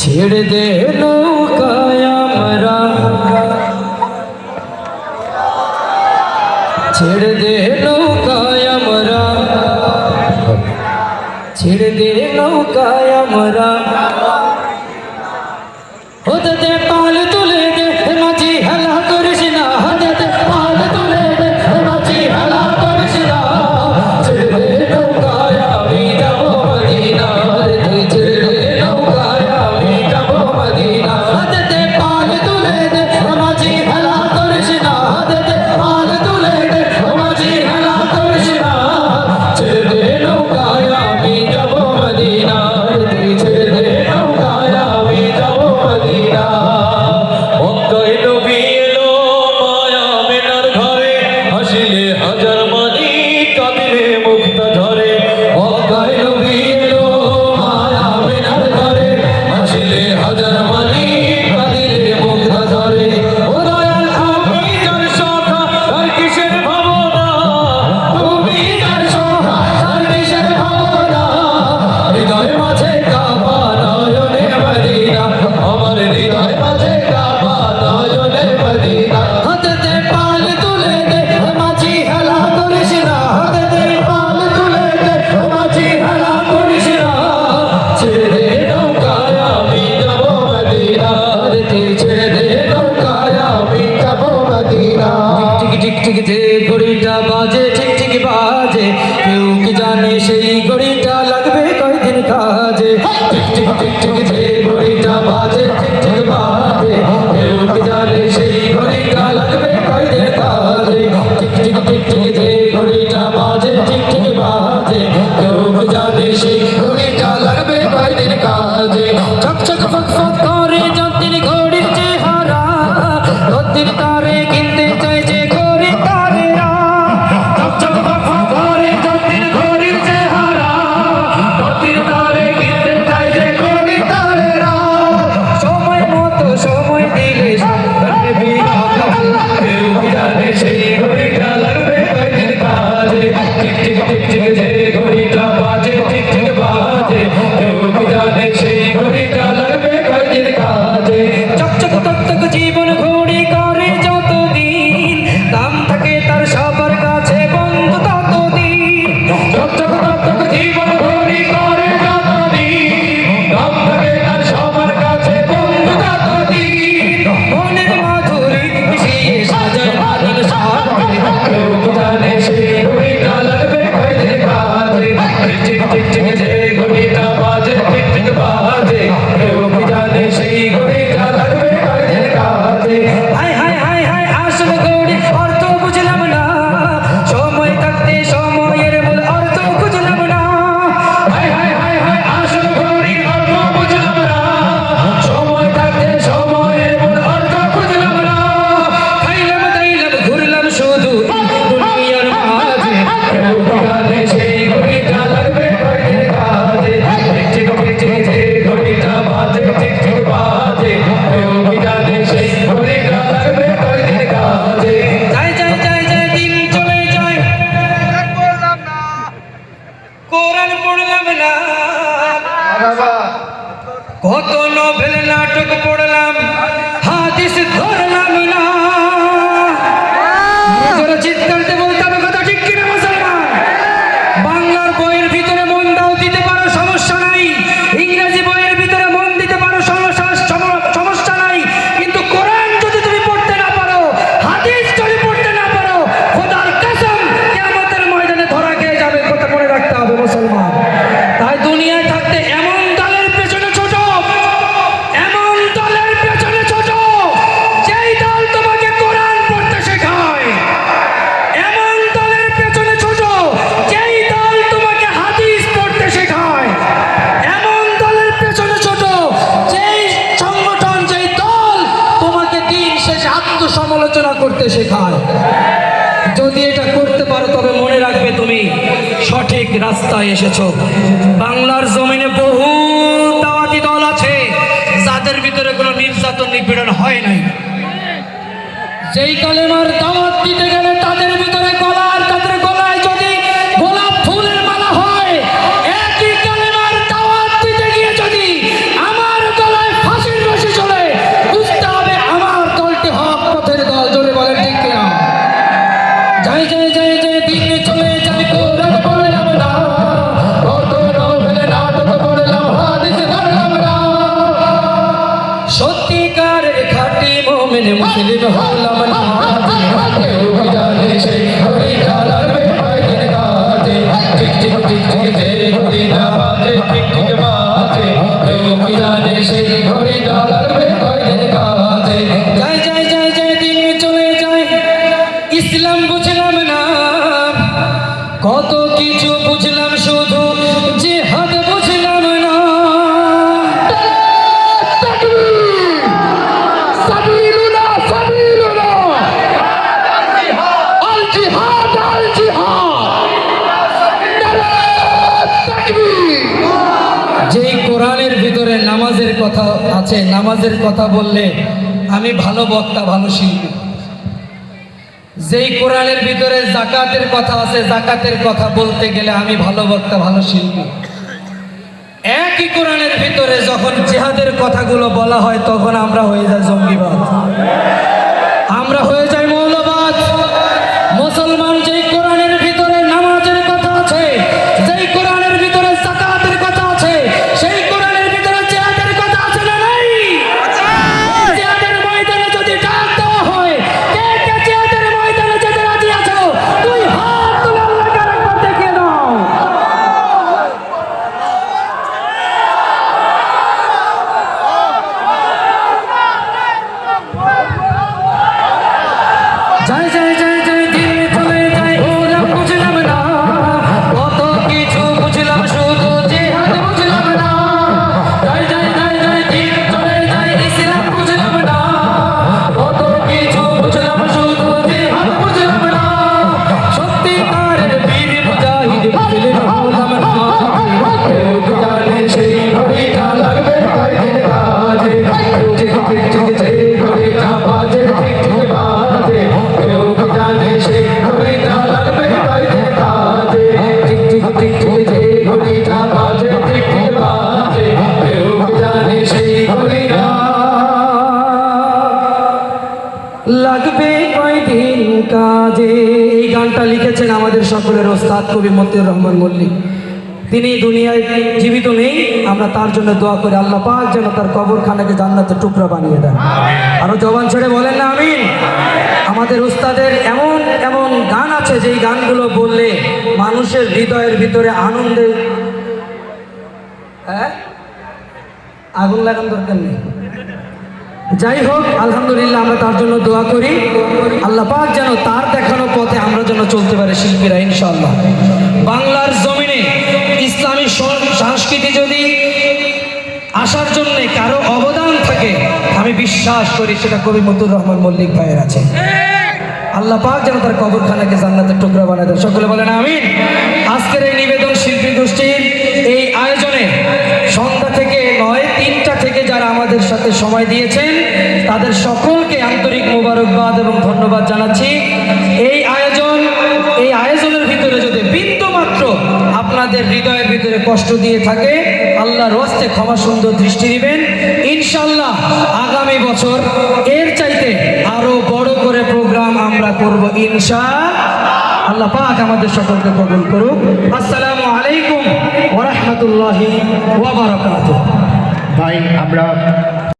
ছেড়ে দে নৌকায় আমরা। ছেড়ে দে নৌকায় আমরা। ছেড়ে দে নৌকায় আমরা। হতে পাল ঠিক ঠিক যে ঘড়িটা বাজে মুসলমান। তাই দুনিয়ায় থাকতে এমন দলের পেছনে ছোট, এমন দলের পেছনে ছোট, যেই দল তোমাকে কোরআন পড়তে শেখায়। এমন দলের পেছনে ছোট, যেই দল তোমাকে হাদিস পড়তে শেখায়। এমন দলের পেছনে ছোট, যেই সংগঠন, যেই দল তোমাকে দিন শেষে আত্মসমালোচনা করতে শেখায়। ঠিক রাস্তায় এসেছ। বাংলার জমিনে বহু দাওয়াতি দল আছে, যাদের ভিতরে কোনো নির্যাতন, নিপীড়ন হয় নাই। যেই কালেমার দাওয়াত দিতে গেলে তাদের ভিতরে গলার মোমেন মুসলিম হলাম না কেউ কি জানে সেই হরিটা লাগবে কয়দিন কাজে। ঠিক ঠিক ঠিক ঠিক যে হরিটা বাজে ঠিক ঠিক বাজে কেউ কি জানে সেই হরিটা লাগবে কয়দিন কাজে জয় জয় জয় জয়, দিন চলে যায়। কথা আছে, নামাজের কথা বললে আমি ভালো বক্তা, ভালো শিল্পী। যেই কোরআনের ভিতরে জাকাতের কথা আছে, জাকাতের কথা বলতে গেলে আমি ভালো বক্তা, ভালো শিল্পী। একই কোরআনের ভিতরে যখন জেহাদের কথাগুলো বলা হয়, তখন আমরা হয়ে যাই জঙ্গিবাদ। আমরা হয়ে কাজে এই গানটা লিখেছেন আমাদের সকলের ওস্তাদ কবি মতিউর রহমান মল্লিক। তিনি দুনিয়ায় জীবিত নেই আমরা তার জন্য দোয়া করি আল্লাহ পাক যেন তার কবরখানাকে জান্নাতের টুকরা বানিয়ে দেন। আরও জবান ছেড়ে বলেন না আমিন। আমাদের উস্তাদের এমন এমন গান আছে যেই গানগুলো বললে মানুষের হৃদয়ের ভিতরে আনন্দে হ্যাঁ? আগুন লাগান দরকার নেই। যাই হোক আলহামদুলিল্লাহ আমরা তার জন্য দোয়া করি। আল্লাহ পাক যেন তার দেখানো পথে আমরা যেন চলতে পারি শিল্পীরা, ইনশাআল্লাহ। বাংলার জমিনে ইসলামী সংস্কৃতি যদি আসার জন্য কারও অবদান থাকে, আমি বিশ্বাস করি সেটা কবি মতুর রহমান মল্লিক ভাইয়ের আছে। আল্লাহ পাক যেন তার কবরখানাকে জান্নাতের টুকরা বানায় দেন। সকলে বলেন আমিন। আজকের এই নিবেদন শিল্পী গোষ্ঠীর এই আয়োজনে সন্ধ্যা থেকে নয়, তিনটা থেকে যারা আমাদের সাথে সময় দিয়েছেন তাদের সকলকে আন্তরিক মোবারকবাদ এবং ধন্যবাদ জানাচ্ছি। এই আয়োজন, এই আয়োজনের ভিতরে যদি বিন্দু মাত্র আপনাদের হৃদয়ের ভিতরে কষ্ট দিয়ে থাকে, আল্লাহর হস্তে ক্ষমা সুন্দর দৃষ্টি দিবেন। ইনশাল্লাহ আগামী বছর এর চাইতে আরও বড় করে প্রোগ্রাম আমরা করব ইনশা। আল্লাহ পাক আমাদের সকলকে কবুল করুক। আসসালামু আলাইকুম ওয়া রাহমাতুল্লাহি ওয়া বারাকাতুহু। ভাই, আমরা